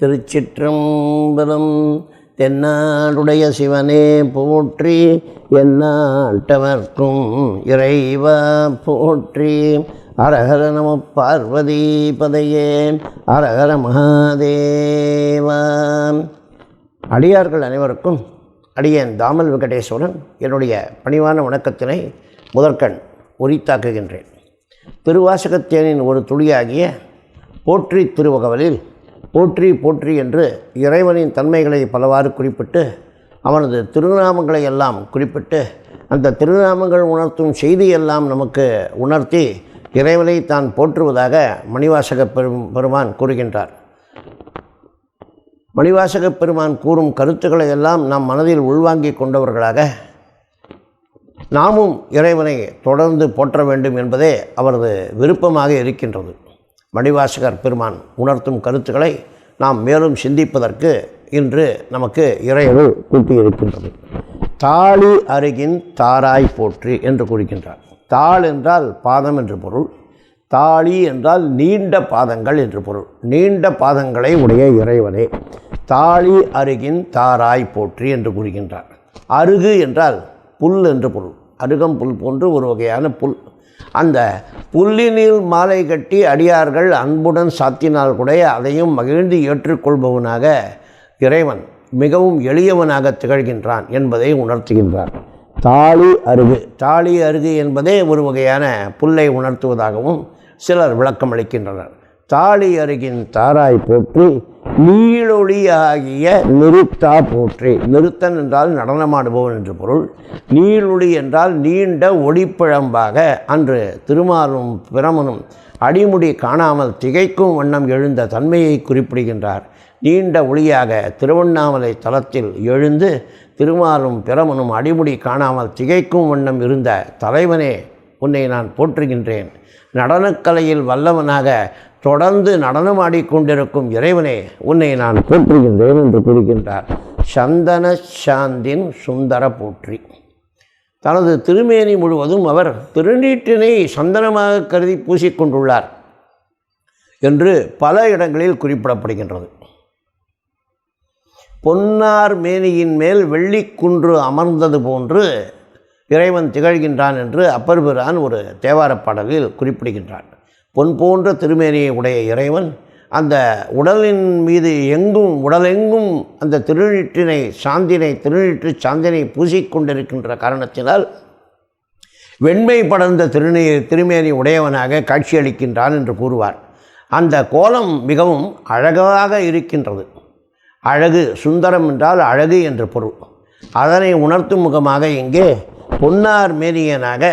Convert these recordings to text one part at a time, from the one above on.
திருச்சிற்றம்பலம் தென்னாடுடைய சிவனே போற்றி எந்நாட்டவர்க்கும் இறைவா போற்றி. அரஹர நம பார்வதி பதையே அரஹர மகாதேவா. அடியார்கள் அனைவருக்கும் அடியேன் தாமல் வெங்கடேஸ்வரன் என்னுடைய பணிவான வணக்கத்தினை முதற்கண் உரித்தாக்குகின்றேன். திருவாசகத்தேனின் ஒரு துளியாகிய போற்றி திருவகவலில் போற்றி போற்றி என்று இறைவனின் தன்மைகளை பலவாறு குறிப்பிட்டு அவனது திருநாமங்களை எல்லாம் குறிப்பிட்டு அந்த திருநாமங்கள் உணர்த்தும் செய்தியெல்லாம் நமக்கு உணர்த்தி இறைவனை தான் போற்றுவதாக மணிவாசக பெரும் பெருமான் கூறுகின்றார். மணிவாசக பெருமான் கூறும் கருத்துக்களை எல்லாம் நாம் மனதில் உள்வாங்கிக் கொண்டவர்களாக நாமும் இறைவனை தொடர்ந்து போற்ற வேண்டும் என்பதே அவரது விருப்பமாக இருக்கின்றது. மணிவாசகர் பெருமான் உணர்த்தும் கருத்துக்களை நாம் மேலும் சிந்திப்பதற்கு இன்று நமக்கு இறையருள் கூட்டியிருக்கின்றது. தாளி அருகின் தாராய் போற்றி என்று கூறுகின்றார். தாள் என்றால் பாதம் என்று பொருள். தாளி என்றால் நீண்ட பாதங்கள் என்று பொருள். நீண்ட பாதங்களை உடைய இறைவனே. தாளி அருகின் தாராய் போற்றி என்று கூறுகின்றார். அருகு என்றால் புல் என்று பொருள். அருகம் புல் போன்று ஒரு வகையான புல். அந்த புல்லினில் மாலை கட்டி அடியார்கள் அன்புடன் சாத்தினால் கூட அதையும் மகிழ்ந்து ஏற்றுக்கொள்பவனாக இறைவன் மிகவும் எளியவனாக திகழ்கின்றான் என்பதை உணர்த்துகின்றார். தாலி அருகு. தாலி அருகு என்பதே ஒரு வகையான புல்லை உணர்த்துவதாகவும் சிலர் விளக்கம் அளிக்கின்றனர் தாலி அருகின் தாராய் போற்றி நீளொளியாகிய நிறுத்தா போற்றி. நிறுத்தன் என்றால் நடனமாடுபவன் என்று பொருள். நீளொளி என்றால் நீண்ட ஒளிப்பிழம்பாக அன்று திருமாலும் பிரமனும் அடிமுடி காணாமல் திகைக்கும் வண்ணம் எழுந்த தன்மையை குறிப்பிடுகின்றார். நீண்ட ஒளியாக திருவண்ணாமலை தலத்தில் எழுந்து திருமாலும் பிரமனும் அடிமுடி காணாமல் திகைக்கும் வண்ணம் இருந்த தலைவனே உன்னை நான் போற்றுகின்றேன். நடனக்கலையில் வல்லவனாக தொடர்ந்து நடனமாடிக்கொண்டிருக்கும் இறைவனே உன்னை நான் போற்றுகின்றேன் என்று கூறுகின்றார். சந்தன சாந்தின் சுந்தர போற்றி. தனது திருமேனி முழுவதும் அவர் திருநீட்டினை சந்தனமாக கருதி பூசிக்கொண்டுள்ளார் என்று பல இடங்களில் குறிப்பிடப்படுகின்றது. பொன்னார் மேனியின் மேல் வெள்ளிக்குன்று அமர்ந்தது போன்று இறைவன் திகழ்கின்றான் என்று அப்பர்பிரான் ஒரு தேவாரப் பாடலில் குறிப்பிடுகின்றான். பொன் போன்ற திருமேனியை உடைய இறைவன் அந்த உடலின் மீது எங்கும் உடலெங்கும் அந்த திருநீற்றினை சாந்தினை திருநீற்று சாந்தினை பூசிக்கொண்டிருக்கின்ற காரணத்தினால் வெண்மை படர்ந்த திருநீ திருமேனி உடையவனாக காட்சியளிக்கின்றான் என்று கூறுவார். அந்த கோலம் மிகவும் அழகாக இருக்கின்றது. அழகு சுந்தரம் என்றால் அழகு என்று பொருள். அதனை உணர்த்தும் முகமாக இங்கே பொன்னார் மேனியனாக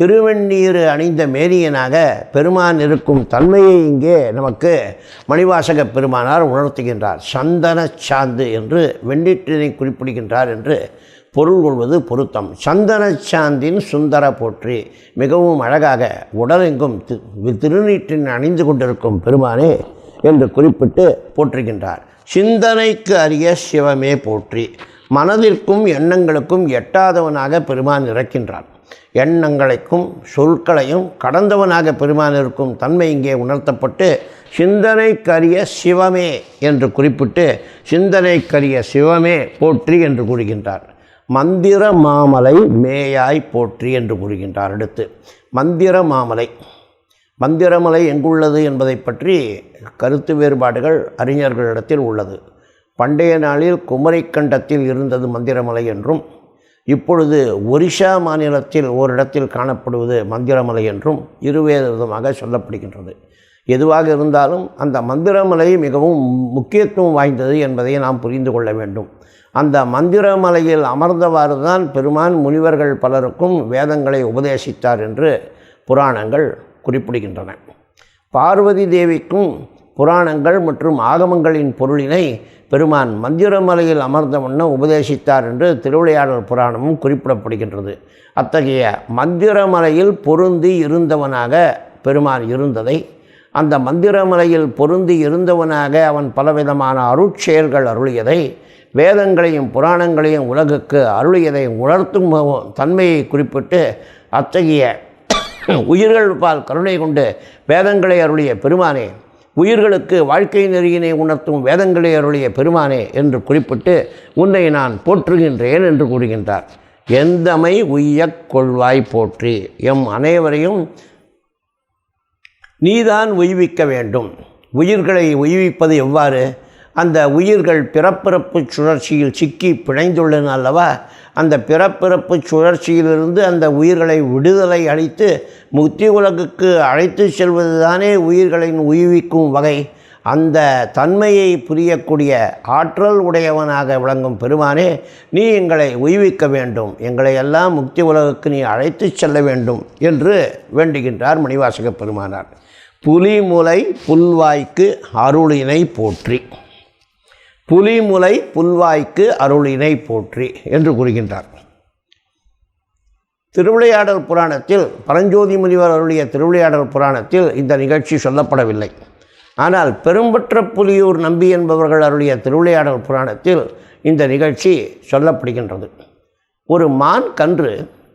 திருவெண்ணீர் அணிந்த மேரியனாக பெருமான் இருக்கும் தன்மையை இங்கே நமக்கு மணிவாசக பெருமானார் உணர்த்துகின்றார். சந்தன சாந்து என்று வெண்ணீற்றினை குறிப்பிடுகின்றார் என்று பொருள் கொள்வது பொருத்தம். சந்தன சாந்தின் சுந்தர போற்றி மிகவும் அழகாக உடலெங்கும் திருநீற்றின் அணிந்து கொண்டிருக்கும் பெருமானே என்று குறிப்பிட்டு போற்றுகின்றார். சிந்தனைக்கு அரிய சிவமே போற்றி. மனதிற்கும் எண்ணங்களுக்கும் எட்டாதவனாக பெருமான் இறக்கின்றான். எண்ணங்களைக்கும் சொற்களையும் கடந்தவனாக பெருமான் இருக்கும் தன்மை இங்கே உணர்த்தப்பட்டு சிந்தனைக்கரிய சிவமே என்று குறிப்பிட்டு சிந்தனைக்கரிய சிவமே போற்றி என்று கூறுகின்றார். மந்திர மாமலை மேயாய் போற்றி என்று கூறுகின்றார் அடுத்து. மந்திர மாமலை மந்திரமலை எங்குள்ளது என்பதை பற்றி கருத்து வேறுபாடுகள் அறிஞர்களிடத்தில் உள்ளது. பண்டைய நாளில் குமரிக்கண்டத்தில் இருந்தது மந்திரமலை என்றும் இப்பொழுது ஒரிஷா மாநிலத்தில் ஓரிடத்தில் காணப்படுவது மந்திரமலை என்றும் இருவேறு விதமாக சொல்லப்படுகின்றது. எதுவாக இருந்தாலும் அந்த மந்திரமலை மிகவும் முக்கியத்துவம் வாய்ந்தது என்பதை நாம் புரிந்து கொள்ள வேண்டும். அந்த மந்திரமலையில் அமர்ந்தவாறு தான் பெருமான் முனிவர்கள் பலருக்கும் வேதங்களை உபதேசித்தார் என்று புராணங்கள் குறிப்பிடுகின்றன. பார்வதி தேவிக்கும் புராணங்கள் மற்றும் ஆகமங்களின் பொருளினை பெருமான் மந்திரமலையில் அமர்ந்த முன்ன உபதேசித்தார் என்று திருவிளையாடல் புராணமும் குறிப்பிடப்படுகின்றது. அத்தகைய மந்திரமலையில் பொருந்தி இருந்தவனாக பெருமான் இருந்ததை அந்த மந்திரமலையில் பொருந்தி இருந்தவனாக அவன் பலவிதமான அருட்செயல்கள் அருளியதை வேதங்களையும் புராணங்களையும் உலகுக்கு அருளியதை உணர்த்தும் தன்மையை குறிப்பிட்டு அத்தகைய உயிர்கள் பால் கருணை கொண்டு வேதங்களை அருளிய பெருமானே உயிர்களுக்கு வாழ்க்கை நெறியினை உணர்த்தும் வேதங்களை அருளிய பெருமானே என்று குறிப்பிட்டு உன்னை நான் போற்றுகின்றேன் என்று கூறுகின்றார். எந்தமை உய்யக் கொள்வாய் போற்றி? எம் அனைவரையும் நீதான் உய்விக்க வேண்டும். உயிர்களை உய்விப்பது எவ்வாறு? அந்த உயிர்கள் பிறப்பிறப்பு சுழற்சியில் சிக்கி பிணைந்துள்ளன அல்லவா? அந்த பிறப்பிறப்பு சுழற்சியிலிருந்து அந்த உயிர்களை விடுதலை அளித்து முக்தி உலகுக்கு அழைத்து செல்வதுதானே உயிர்களின் உய்விக்கும் வகை. அந்த தன்மையை புரியக்கூடிய ஆற்றல் உடையவனாக விளங்கும் பெருமானே நீ எங்களை உய்விக்க வேண்டும். எங்களை எல்லாம் முக்தி உலகுக்கு நீ அழைத்து செல்ல வேண்டும் என்று வேண்டுகின்றார் மணிவாசக பெருமானார். புலிமுலை புல்வாய்க்கு அருளினை போற்றி. புலிமுலை புல்வாய்க்கு அருளினை போற்றி என்று கூறுகின்றார். திருவிளையாடல் புராணத்தில் பரஞ்சோதி முனிவர் அருளிய திருவிளையாடல் புராணத்தில் இந்த நிகழ்ச்சி சொல்லப்படவில்லை. ஆனால் பெரும்பற்ற புலியூர் நம்பி என்பவர்கள் அருளிய திருவிளையாடல் புராணத்தில் இந்த நிகழ்ச்சி சொல்லப்படுகின்றது. ஒரு மான் கன்று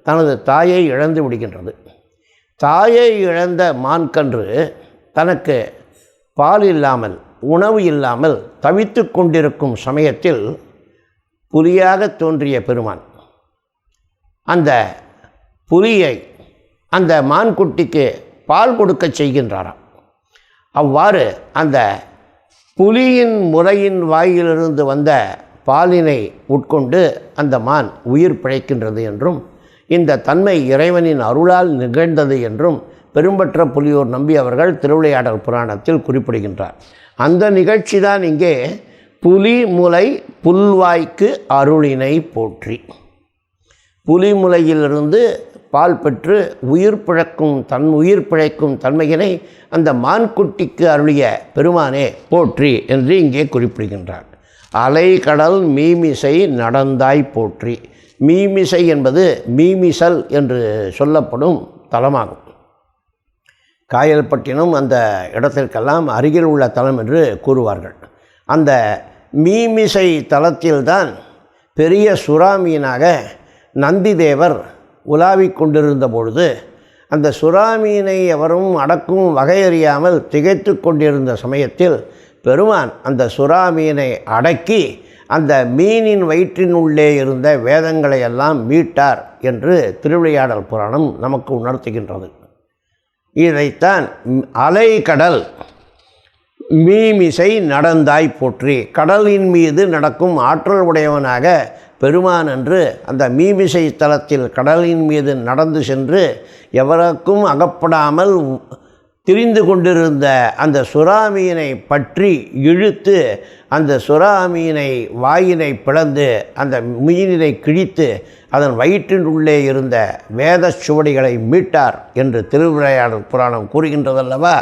தனது தாயை இழந்து விடுகின்றது. தாயை இழந்த மான் கன்று தனக்கு பால் இல்லாமல் உணவு இல்லாமல் தவித்து கொண்டிருக்கும் சமயத்தில் புலியாக தோன்றிய பெருமான். அந்த புலியை அந்த மான்குட்டிக்கு பால் கொடுக்க செய்கின்றாராம். அவ்வாறு அந்த புலியின் முறையின் வாயிலிருந்து வந்த பாலினை உட்கொண்டு அந்த மான் உயிர் பிழைக்கின்றது என்றும் இந்த தன்மை இறைவனின் அருளால் நிகழ்ந்தது என்றும் பெரும்பற்ற புலியோர் நம்பி அவர்கள் திருவிளையாடல் புராணத்தில் குறிப்பிடுகின்றார். அந்த நிகழ்ச்சி தான் இங்கே புலி முலை புல்வாய்க்கு அருளினை போற்றி. புலிமுலையிலிருந்து பால் பெற்று உயிர் பிழக்கும் தன் உயிர் பிழைக்கும் தன்மையினை அந்த மான்குட்டிக்கு அருளிய பெருமானே போற்றி என்று இங்கே குறிப்பிடுகின்றார். அலைகடல் மீமிசை நடந்தாய் போற்றி. மீமிசை என்பது மீமிசல் என்று சொல்லப்படும் தலமாகும். காயல்பட்டினம் அந்த இடத்திற்கெல்லாம் அருகில் உள்ள தலம் என்று கூறுவார்கள். அந்த மீமிசை தலத்தில்தான் பெரிய சுறாமீனாக நந்திதேவர் உலாவிக் கொண்டிருந்த பொழுது அந்த சுறாமீனை எவரும் அடக்கும் வகையறியாமல் திகைத்து கொண்டிருந்த சமயத்தில் பெருமான் அந்த சுறாமீனை அடக்கி அந்த மீனின் வயிற்றின் உள்ளே இருந்த வேதங்களை எல்லாம் மீட்டார் என்று திருவிளையாடல் புராணம் நமக்கு உணர்த்துகின்றது. இதைத்தான் அலைக்கடல் மீமிசை நடந்தாய் போற்றி. கடலின் மீது நடக்கும் ஆற்றல் உடையவனாக பெருமான் என்று அந்த மீமிசை தலத்தில் கடலின் மீது நடந்து சென்று எவருக்கும் அகப்படாமல் திரிந்து கொண்டிருந்த அந்த சுறாமீனை பற்றி இழுத்து அந்த சுறாமீனை வாயினை பிளந்து அந்த மீனினை கிழித்து அதன் வயிற்றின் உள்ளே இருந்த வேத சுவடிகளை மீட்டார் என்று திருவிளையாடல் புராணம் கூறுகின்றதல்லவா?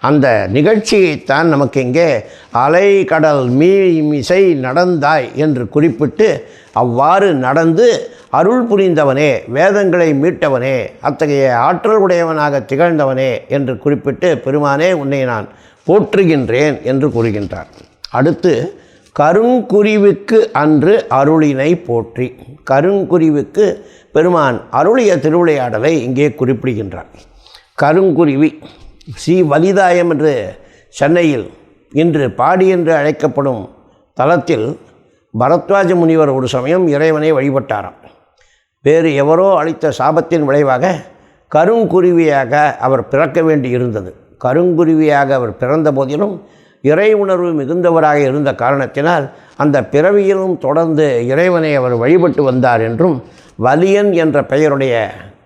அந்த நிகழ்ச்சியைத்தான் நமக்கு இங்கே அலை கடல் மீமிசை நடந்தாய் என்று குறிப்பிட்டு அவ்வாறு நடந்து அருள் புரிந்தவனே வேதங்களை மீட்டவனே அத்தகைய ஆற்றல் உடையவனாக திகழ்ந்தவனே என்று குறிப்பிட்டு பெருமானே உன்னை நான் போற்றுகின்றேன் என்று கூறுகின்றார். அடுத்து கருங்குருவிக்கு அன்று அருளினை போற்றி. கருங்குருவிக்கு பெருமான் அருளிய திருவிளையாடலை இங்கே குறிப்பிடுகின்றார். கருங்குருவி ஸ்ரீ வலிதாயம் என்று சென்னையில் இன்று பாடி என்று அழைக்கப்படும் தலத்தில் பரத்வாஜ முனிவர் ஒரு சமயம் இறைவனை வழிபட்டாராம். வேறு எவரோ அளித்த சாபத்தின் விளைவாக கருங்குருவியாக அவர் பிறக்க வேண்டி இருந்தது. கருங்குருவியாக அவர் பிறந்த போதிலும் இறை உணர்வு மிகுந்தவராக இருந்த காரணத்தினால் அந்த பிறவியிலும் தொடர்ந்து இறைவனை அவர் வழிபட்டு வந்தார் என்றும் வலியன் என்ற பெயருடைய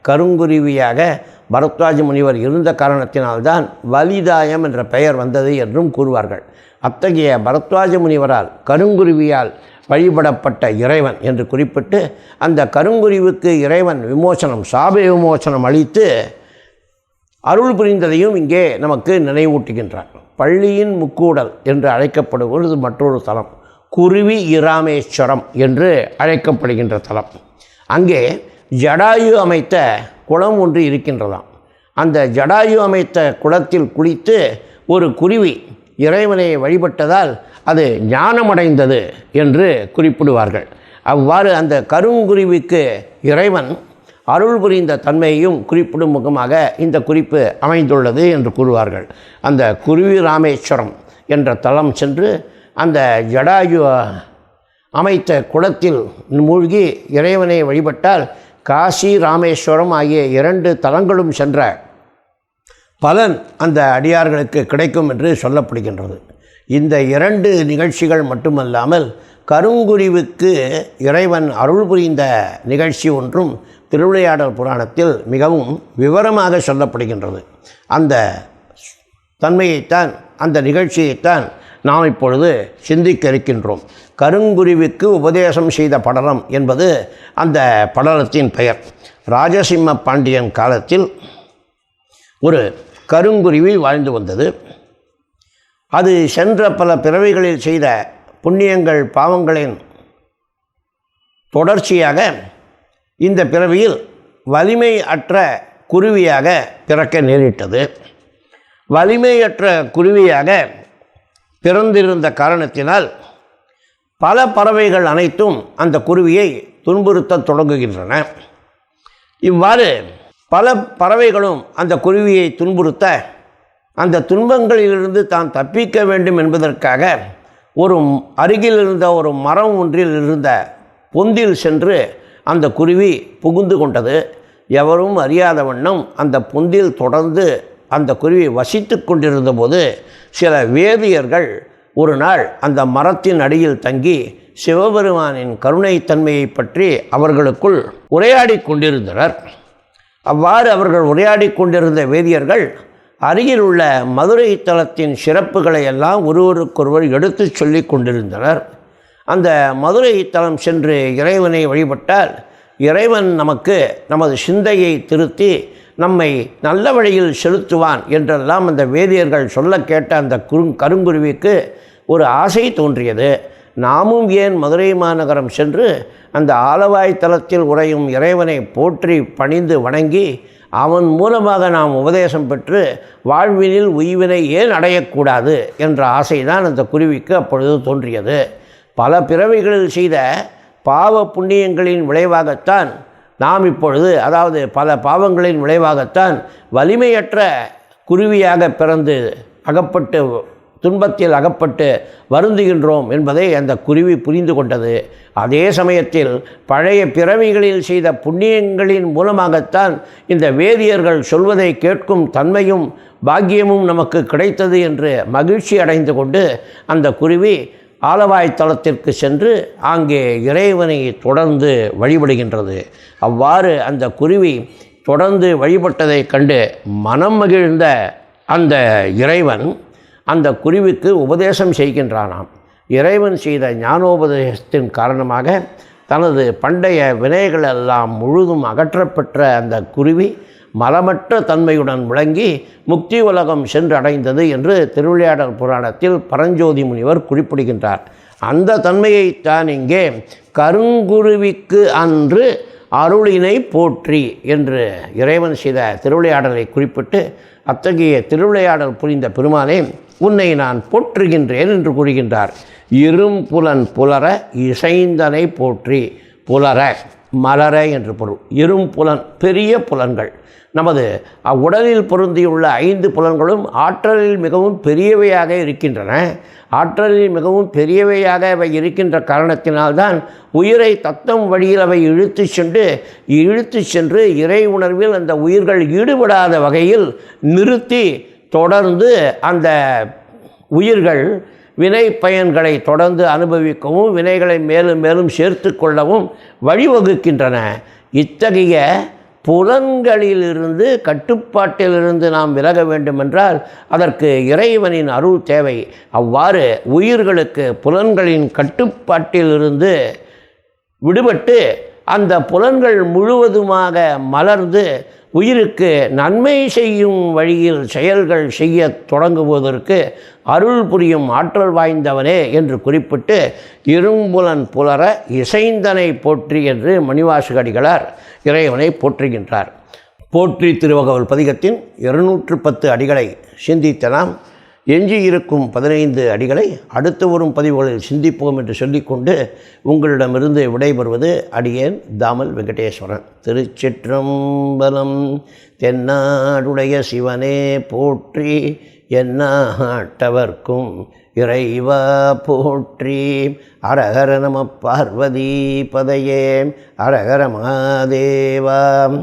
கருங்குருவியாக பரத்வாஜ முனிவர் இருந்த காரணத்தினால்தான் வலிதாயம் என்ற பெயர் வந்தது என்றும் கூறுவார்கள். அத்தகைய பரத்வாஜ முனிவரால் கருங்குருவியால் வழிபடப்பட்ட இறைவன் என்று குறிப்பிட்டு அந்த கருங்குருவிக்கு இறைவன் விமோசனம் சாப விமோசனம் அளித்து அருள் புரிந்ததையும் இங்கே நமக்கு நினைவூட்டுகின்றார். பள்ளியின் முக்கூடல் என்று அழைக்கப்படுவது மற்றொரு தலம் குருவி இராமேஸ்வரம் என்று அழைக்கப்படுகின்ற தலம். அங்கே ஜடாயு அமைத்த குளம் ஒன்று இருக்கின்றதாம். அந்த ஜடாயு அமைத்த குளத்தில் குளித்து ஒரு குருவி இறைவனை வழிபட்டதால் அது ஞானமடைந்தது என்று குறிப்பிடுவார்கள். அவ்வாறு அந்த கருங்குருவிக்கு இறைவன் அருள் புரிந்த தன்மையையும் குறிப்பிடும் முகமாக இந்த குறிப்பு அமைந்துள்ளது என்று கூறுவார்கள். அந்த குருவி ராமேஸ்வரம் என்ற தலம் சென்று அந்த ஜடாயு அமைத்த குளத்தில் மூழ்கி இறைவனை வழிபட்டால் காசி ராமேஸ்வரம் ஆகிய இரண்டு தலங்களும் சென்ற பலன் அந்த அடியார்களுக்கு கிடைக்கும் என்று சொல்லப்படுகின்றது. இந்த இரண்டு நிகழ்ச்சிகள் மட்டுமல்லாமல் கருங்குருவுக்கு இறைவன் அருள் புரிந்த நிகழ்ச்சி ஒன்றும் திருவிளையாடல் புராணத்தில் மிகவும் விவரமாக சொல்லப்படுகின்றது. அந்த தன்மையைத்தான் அந்த நிகழ்ச்சியைத்தான் நாம் இப்பொழுது சிந்திக்க இருக்கின்றோம் கருங்குருவிக்கு உபதேசம் செய்த படலம் என்பது அந்த படலத்தின் பெயர். ராஜசிம்ம பாண்டியன் காலத்தில் ஒரு கருங்குருவி வாழ்ந்து வந்தது. அது சென்ற பல பிறவிகளில் செய்த புண்ணியங்கள் பாவங்களின் தொடர்ச்சியாக இந்த பிறவியில் வலிமை அற்ற குருவியாக பிறக்க நேரிட்டது. வலிமையற்ற குருவியாக பிறந்திருந்த காரணத்தினால் பல பறவைகள் அனைத்தும் அந்த குருவியை துன்புறுத்தத் தொடங்குகின்றன. இவ்வாறு பல பறவைகளும் அந்த குருவியை துன்புறுத்த அந்த துன்பங்களிலிருந்து தான் தப்பிக்க வேண்டும் என்பதற்காக ஒரு அருகில் இருந்த ஒரு மரம் ஒன்றில் இருந்த பொந்தில் சென்று அந்த குருவி புகுந்து கொண்டது. எவரும் அறியாத வண்ணம் அந்த பொந்தில் தொடர்ந்து அந்த குருவி வசித்து கொண்டிருந்த போது சில வேதியர்கள் ஒரு நாள் அந்த மரத்தின் அடியில் தங்கி சிவபெருமானின் கருணைத்தன்மையை பற்றி அவர்களுக்குள் உரையாடி கொண்டிருந்தனர். அவ்வாறு அவர்கள் உரையாடி கொண்டிருந்த வேதியர்கள் அருகில் உள்ள மதுரை தலத்தின் சிறப்புகளை எல்லாம் ஒருவருக்கொருவர் எடுத்துச் சொல்லி கொண்டிருந்தனர். அந்த மதுரை தலம் சென்று இறைவனை வழிபட்டால் இறைவன் நமக்கு நமது சிந்தையை திருத்தி நம்மை நல்ல வழியில் செலுத்துவான் என்றெல்லாம் அந்த வேதியர்கள் சொல்ல கேட்ட அந்த குறு கருங்குருவிக்கு ஒரு ஆசை தோன்றியது. நாமும் ஏன் மதுரை மாநகரம் சென்று அந்த ஆலவாய் தலத்தில் உறையும் இறைவனை போற்றி பணிந்து வணங்கி அவன் மூலமாக நாம் உபதேசம் பெற்று வாழ்வினில் உய்வினை ஏன் அடையக்கூடாது என்ற ஆசைதான் அந்த குருவிக்கு அப்பொழுது தோன்றியது. பல பிறவிகளில் செய்த பாவ புண்ணியங்களின் விளைவாகத்தான் நாம் இப்பொழுது அதாவது பல பாவங்களின் விளைவாகத்தான் வலிமையற்ற குருவியாக பிறந்து அகப்பட்டு துன்பத்தில் அகப்பட்டு வருந்துகின்றோம் என்பதை அந்த குருவி புரிந்து கொண்டது. அதே சமயத்தில் பழைய பிறவிகளில் செய்த புண்ணியங்களின் மூலமாகத்தான் இந்த வேதியர்கள் சொல்வதை கேட்கும் தன்மையும் பாக்கியமும் நமக்கு கிடைத்தது என்று மகிழ்ச்சி அடைந்து கொண்டு அந்த குருவி ஆலவாய்த்தலத்திற்கு சென்று அங்கே இறைவனை தொடர்ந்து வழிபடுகின்றது. அவ்வாறு அந்த குருவி தொடர்ந்து வழிபட்டதைக் கண்டு மனம் மகிழ்ந்த அந்த இறைவன் அந்த குருவிக்கு உபதேசம் செய்கின்றானாம். இறைவன் செய்த ஞானோபதேசத்தின் காரணமாக தனது பண்டைய வினைகள் எல்லாம் முழுதும் அகற்றப்பெற்ற அந்த குருவி மலமற்ற தன்மையுடன் விளங்கி முக்தி உலகம் சென்று அடைந்தது என்று திருவிளையாடல் புராணத்தில் பரஞ்சோதி முனிவர் குறிப்பிடுகின்றார். அந்த தன்மையைத்தான் இங்கே கருங்குருவிக்கு அன்று அருளினை போற்றி என்று இறைவன் செய்த திருவிளையாடலை குறிப்பிட்டு அத்தகைய திருவிளையாடல் புரிந்த பெருமானே உன்னை நான் போற்றுகின்றேன் என்று கூறுகின்றார். இரும்புலன் புலர இசைந்தனை போற்றி புலர மலர என்று பொருள். இரும்புலன் பெரிய புலன்கள். நமது உடலில் பொருந்தியுள்ள ஐந்து புலன்களும் ஆற்றலில் மிகவும் பெரியவையாக இருக்கின்றன. ஆற்றலில் மிகவும் பெரியவையாக அவை இருக்கின்ற காரணத்தினால்தான் உயிரை தத்தம் வழியில் அவை இழுத்து சென்று இழுத்து சென்று இறை உணர்வில் அந்த உயிர்கள் ஈடுபடாத வகையில் நிறுத்தி தொடர்ந்து அந்த உயிர்கள் வினை பயன்களை தொடர்ந்து அனுபவிக்கவும் வினைகளை மேலும் மேலும் சேர்த்து கொள்ளவும் வழிவகுக்கின்றன. இத்தகைய புலன்களிலிருந்து கட்டுப்பாட்டிலிருந்து நாம் விலக வேண்டுமென்றால் அதற்கு இறைவனின் அருள் தேவை. அவ்வாறு உயிர்களுக்கு புலன்களின் கட்டுப்பாட்டிலிருந்து விடுபட்டு அந்த புலன்கள் முழுவதுமாக மலர்ந்து உயிருக்கு நன்மை செய்யும் வழியில் செயல்கள் செய்ய தொடங்குவதற்கு அருள் புரியும் ஆற்றல் வாய்ந்தவனே என்று குறிப்பிட்டு இரும்புலன் புலர இசைந்தனை போற்றி என்று மணிவாசகடிகளார் இறைவனை போற்றுகின்றார். போற்றி திருவகவல் பதிகத்தின் இருநூற்று பத்து அடிகளை சிந்தித்த நாம் எஞ்சி இருக்கும் பதினைந்து அடிகளை அடுத்து வரும் பதிவுகளில் சிந்திப்போம் என்று சொல்லிக்கொண்டு உங்களிடமிருந்து விடைபெறுவது அடியேன் தாமல் வெங்கடேஸ்வரன். திருச்சிற்றம்பலம் தென்னாடுடைய சிவனே போற்றி என்னாட்டவர்க்கும் இறைவா போற்றி. அரகர நம பார்வதி பதையே அரகர மகாதேவாம்